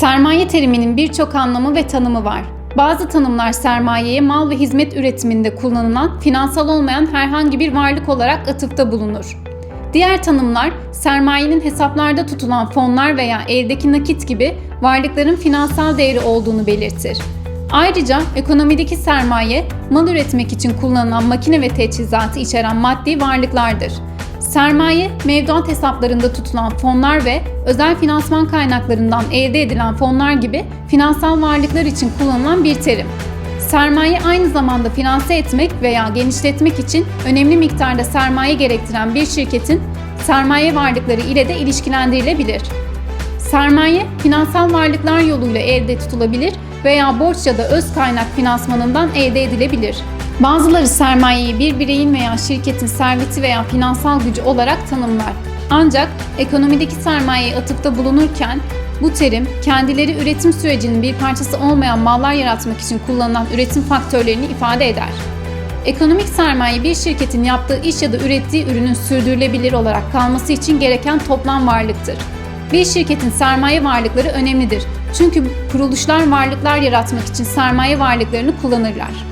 Sermaye teriminin birçok anlamı ve tanımı var. Bazı tanımlar sermayeye mal ve hizmet üretiminde kullanılan finansal olmayan herhangi bir varlık olarak atıfta bulunur. Diğer tanımlar sermayenin hesaplarda tutulan fonlar veya eldeki nakit gibi varlıkların finansal değeri olduğunu belirtir. Ayrıca ekonomideki sermaye mal üretmek için kullanılan makine ve teçhizatı içeren maddi varlıklardır. Sermaye, mevduat hesaplarında tutulan fonlar ve özel finansman kaynaklarından elde edilen fonlar gibi finansal varlıklar için kullanılan bir terim. Sermaye aynı zamanda finanse etmek veya genişletmek için önemli miktarda sermaye gerektiren bir şirketin sermaye varlıkları ile de ilişkilendirilebilir. Sermaye, finansal varlıklar yoluyla elde tutulabilir veya borç ya da öz kaynak finansmanından elde edilebilir. Bazıları sermayeyi bir bireyin veya şirketin serveti veya finansal gücü olarak tanımlar. Ancak ekonomideki sermayeye atıfta bulunurken bu terim kendileri üretim sürecinin bir parçası olmayan mallar yaratmak için kullanılan üretim faktörlerini ifade eder. Ekonomik sermaye bir şirketin yaptığı iş ya da ürettiği ürünün sürdürülebilir olarak kalması için gereken toplam varlıktır. Bir şirketin sermaye varlıkları önemlidir. Çünkü kuruluşlar varlıklar yaratmak için sermaye varlıklarını kullanırlar.